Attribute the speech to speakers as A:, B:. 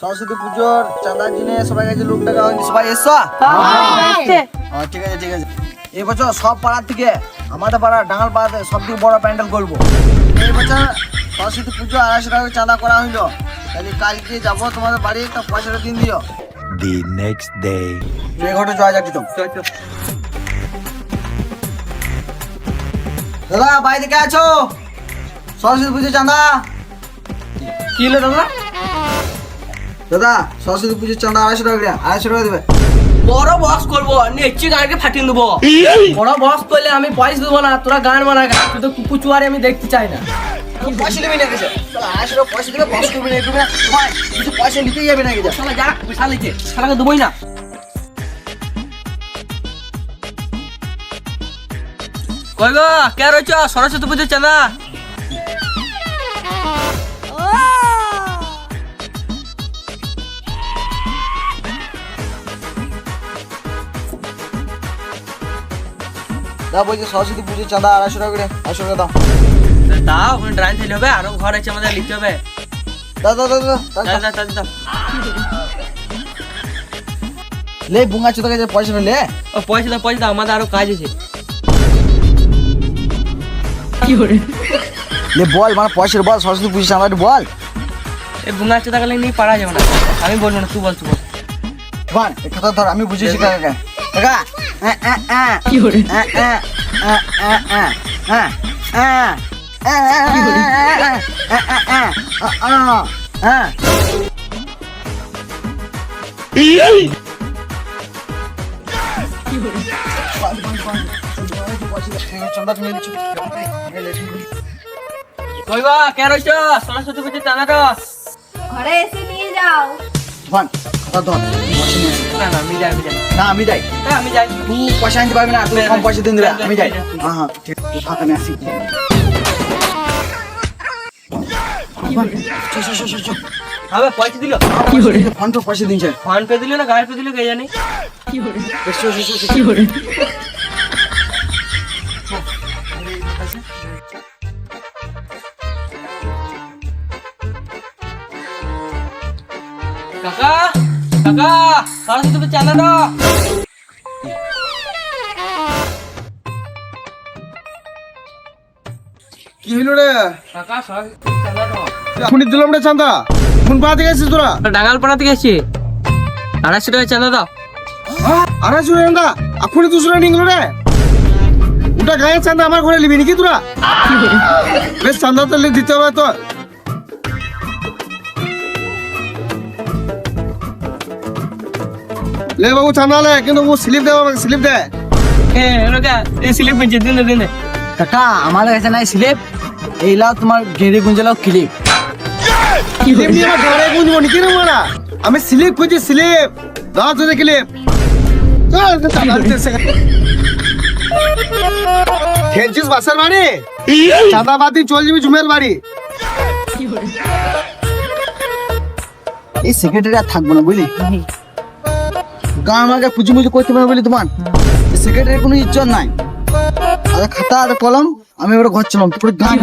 A: সরস্বতী পুজোর চাঁদার জন্য সবাই কাছে লোক টাকা হয়নি সবাই এসো। হ্যাঁ, ঠিক আছে ঠিক আছে এই বছর সব পাড়ার থেকে আমাদের পাড়া ডাঙ্গাল পাড়াতে সব থেকে বড় প্যান্ডেল করব। এই বছর সরস্বতী পুজো আড়াইশো টাকা চাঁদা করা হইল। তাহলে কালকে যাব তোমাদের বাড়ি একটা পয়সাটা দিন দিও।
B: The next day.
A: এই ঘটে যাওয়া যাক তো। দাদা বাইরে কে আছো? সরস্বতী পুজো চাঁদা?
C: কি হলো দাদা?
A: দাদা সরস্বতী পুজোর চাঁদা আড়াইশো টাকা করে আড়াইশো টাকা দেবে।
C: বড় বক্স করব নেচি গানকে ফাটিয়ে দেবো বড় বক্স করলে আমি পয়সা দেবো না তোরা গান মানা গা তুই তো কুকু চুয়ারে আমি দেখতে চাই না।
A: পয়সা নেবে না গেছে আড়াইশো টাকা পয়সা দেবে বক্স করবে না একটু কিছু পয়সা নিতেই যাবে না গেছে
C: শালা যা পয়সা লিখে শালাকে দেবোই না। কই গো কে রয়েছ? সরস্বতী পুজোর চাঁদা?
A: দাদা বলছি সরস্বতী পুজোর চাঁদা আড়াইশো টাকা করে আড়াইশো টাকা দাও।
C: দাও ওখানে ড্রাইন থাকলে হবে আরও ঘর আছে আমাদের লিখতে হবে।
A: দাদা দাদা
C: দাও, দাও, দাও, দাও।
A: লে বুঙ্গা চোদা কাছে পয়সা লে।
C: ও পয়সা দাও পয়সা দাও আমাদের আরও কাজ আছে।
A: লে বল মানে পয়সার বল সরস্বতী পুজোর চাঁদা বল।
C: এই বুঙ্গা চোদা গেলে নিয়ে পারা যাবে না। আমি বলব না তুই বল তুই বল।
A: বান এই কথা ধর আমি বুঝেছি কাকা কাকা
C: কইবা কেন রইছ সরস্বতী পুজোর টানা
D: ঘরে এসে নিয়ে যাও
A: বান, কথা আসি।
C: না না আমি যাই
A: না আমি যাই।
C: হ্যাঁ আমি যাই।
A: তুই পয়সা আনতে পারবি না তুই কম পয়সা দিন দিবে আমি যাই। হ্যাঁ হ্যাঁ ঠিক তুই ফাঁকা নিয়ে আসি। চল, চল, চল, চল, চল।
C: হবে পয়সা দিল?
A: ফোন তো পয়সা দিন
C: ফোন পে দিল না গাড়ি পে দিল কে জানি?
A: চল, চল, চল, চল,
C: কাকা কাকা সরস্বতী পুজোর চাঁদাটা
E: কি হইল রে?
C: কাকা সরস্বতী
E: এখনই দিলাম রে চান্দা কোন পা থেকে এসেছিস তোরা?
C: ডাঙ্গালপাড়া থেকে এসছি। আড়াইশো টাকা চাঁদা দাও।
E: আড়াইশো রে চান্দা এখনই দুশো টাকা নিয়ে রে। ওটা গায়ে চান্দা আমার ঘরে নিবি নাকি তোরা? বেশ চান্দা তো দিতে হবে তো লে বাবু চান্দা লে কিন্তু ও স্লিপ দে আমাকে স্লিপ দে
C: হ্যাঁ ওটা এই স্লিপ পেয়েছে দিন দিন।
A: কাকা আমার কাছে নাই স্লিপ এই লাও তোমার গেঁড়ে গুঞ্জে লাও ক্লিপ
E: স্লিপ নিয়ে আমার ঘরে গুঁজবো নাকি রে মারা? আমি স্লিপ খুঁজি স্লিপ দাও তোদের ক্লিপ। খেলছিস বাসার বাড়ি? চাঁদা বাদি চল যাবি ঝুমের বাড়ি।
A: এই সেক্রেটারি আর থাকব না বুঝলি? কারণ আমাকে পুজো মুজো করতে পারবে বলি তোমার। সেক্রেটারি কোনো ইজ্জত নাই। আর খাতা আর কলম আমি ওটা ঘর চলাম পুরো গান।